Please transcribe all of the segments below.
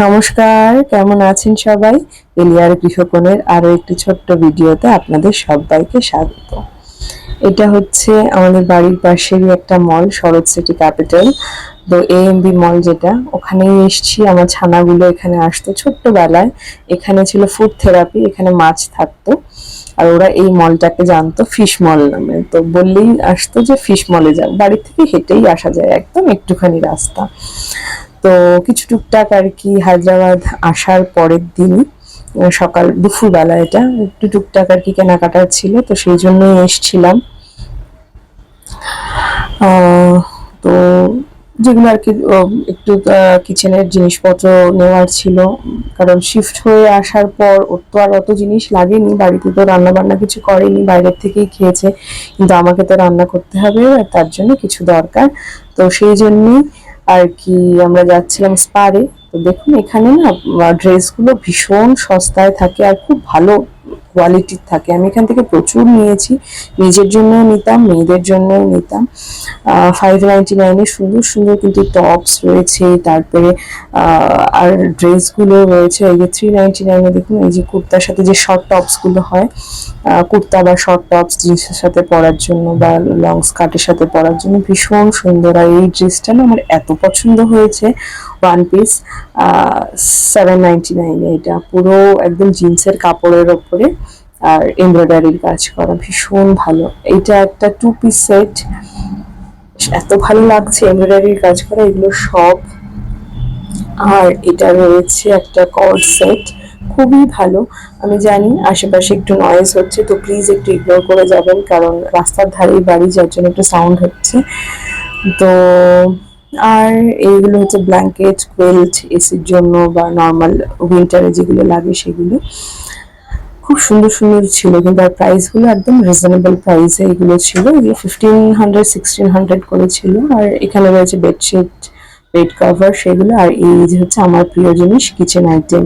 নমস্কার, কেমন আছেন সবাই? এলিয়ার গৃহকোণের আরও একটি ছোট্ট ভিডিওতে আপনাদের সবাইকে স্বাগত। এটা হচ্ছে আমাদের বাড়ির পাশেরই একটা মল, শরৎ সিটি ক্যাপিটাল। তো এএমবি মল যেটা, ওখানেই এসছি। আমার ছানাগুলো এখানে আসতো ছোট্টবেলায়। এখানে ছিল ফুড থেরাপি এখানে মাছ থাকতো। আর ওরা এই মলটাকে জানতো ফিশ মল নামে। তো বললেই আসতো যে ফিশ মলে যাও বাড়ি থেকে হেঁটেই আসা যায় একদম একটুখানি রাস্তা। তো কিছু টুকটাক আর কি হায়দ্রাবাদ আসার পরের দিনই সকাল, দুপুরবেলা এটা, একটু টুকটাক আর কি কেনাকাটার ছিল, তো সেই জন্যই এসছিলাম। তো যেগুলো আর কি একটু কিচেনের জিনিসপত্র নেওয়ার ছিল, কারণ শিফট হয়ে আসার পর ওর তো আর অত জিনিস লাগেনি, বাড়িতে তো রান্না বান্না কিছু করেনি, বাইরের থেকেই খেয়েছে, কিন্তু আমাকে তো রান্না করতে হবে তার জন্য কিছু দরকার, তো সেই জন্যই আর কি আমরা যাচ্ছিলাম স্পারে তো দেখুন, এখানে না ড্রেসগুলো ভীষণ সস্তায় থাকে আর খুব ভালো কোয়ালিটির থাকে। আমি এখান থেকে প্রচুর নিয়েছি। নিজের জন্য নিতাম, মেয়েদের জন্যও নিতাম। ফাইভ নাইনটি নাইনে সুন্দর সুন্দর কিন্তু টপস রয়েছে। তারপরে আর ড্রেসগুলো রয়েছে। এই যে থ্রি নাইনটি নাইনে দেখুন, এই যে কুর্তার সাথে যে শর্ট টপসগুলো হয় কুর্তা বা শর্ট টপস জিন্সের সাথে পরার জন্য বা লং স্কার্টের সাথে পরার জন্য ভীষণ সুন্দর। আর এই ড্রেসটা না আমার এত পছন্দ হয়েছে। ওয়ান পিস সেভেন নাইনটি নাইনে এটা। পুরো একদম জিন্সের কাপড়ের ওপরে, আর এমব্রয়ডারির কাজ করা। ভীষণ ভালো। এইটা একটা টু পিস সেট এত ভালো লাগছে এমব্রয়ডারির কাজ করা, এগুলো সব। আর এটা রয়েছে একটা কর্ড সেট খুবই ভালো। আমি জানি আশেপাশে একটু নয়েজ হচ্ছে, তো প্লিজ একটু ইগনোর করে যাবেন, কারণ রাস্তার ধারেই বাড়ি, যার জন্য একটু সাউন্ড হচ্ছে। তো আর এইগুলো হচ্ছে ব্ল্যাঙ্কেট কোয়েল্ট এসির জন্য বা নর্মাল উইন্টারে যেগুলো লাগে সেগুলো। খুব সুন্দর সুন্দর ছিল, কিন্তু আর প্রাইসগুলো একদম রিজনেবল প্রাইসে এগুলো ছিল। এগুলো ফিফটিন হান্ড্রেড সিক্সটিন হান্ড্রেড করে ছিল। আর এখানে রয়েছে বেডশিট বেড কভার সেগুলো। আর এই যে হচ্ছে আমার প্রিয় জিনিস কিচেন আইটেম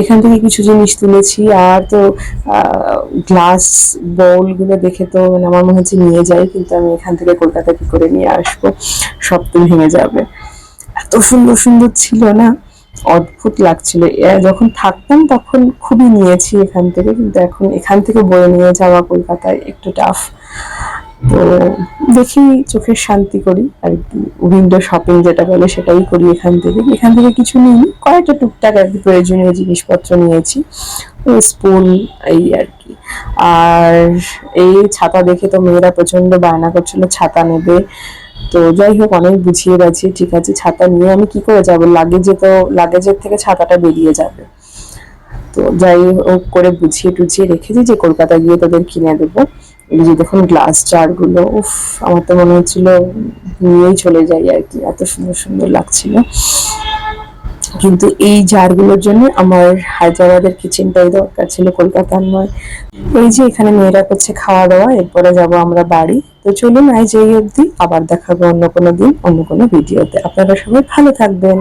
এখান থেকে কিছু জিনিস তুলেছি, আর তো গ্লাসগুলো দেখে তো মানে আমার মনে হচ্ছে নিয়ে যাই, কিন্তু আমি এখান থেকে কলকাতা কি করে নিয়ে আসব, সব তো ভেঙে যাবে। এত সুন্দর সুন্দর ছিল না? অদ্ভুত লাগছিল। যখন থাকতাম তখন খুবই নিয়েছি এখান থেকে, কিন্তু এখন এখান থেকে বয়ে নিয়ে যাওয়া কলকাতায় একটু টাফ তো দেখি চোখের শান্তি করি আর কি উইন্ডো শপিং যেটা বলে সেটাই করি এখান থেকে। এখান থেকে কিছু নিই, কয়েকটা টুকটাক আর কি প্রয়োজনীয় জিনিসপত্র নিয়েছি। স্পুন এই আর কি। আর এই ছাতা দেখে তো মেয়েরা প্রচণ্ড বায়না করছিল, ছাতা নেবে। তো যাই হোক, অনেক বুঝিয়ে গেছি, ঠিক আছে, ছাতা নিয়ে আমি কি করে যাব? লাগেজে তো লাগেজের থেকে ছাতাটা বেরিয়ে যাবে। তো যাই হোক, করে বুঝিয়ে টুঝিয়ে রেখেছি যে কলকাতা গিয়ে তাদের কিনে দেবো। এই যে দেখুন গ্লাস জারগুলো উফ, আমার তো মনে হচ্ছিল নিয়েই চলে যাই আর কি, এত সুন্দর সুন্দর লাগছিল। কিন্তু এই জারগুলোর জন্য আমার হায়দ্রাবাদের কিচেনটাই দরকার ছিল, কলকাতার নয়। এই যে এখানে মেয়েরা করছে খাওয়া দাওয়া, এরপরে যাব আমরা বাড়ি। তো চলুন, আজ এই অবধি, আবার দেখাবো অন্য কোনো দিন, অন্য কোনো ভিডিওতে আপনারা সবাই ভালো থাকবেন।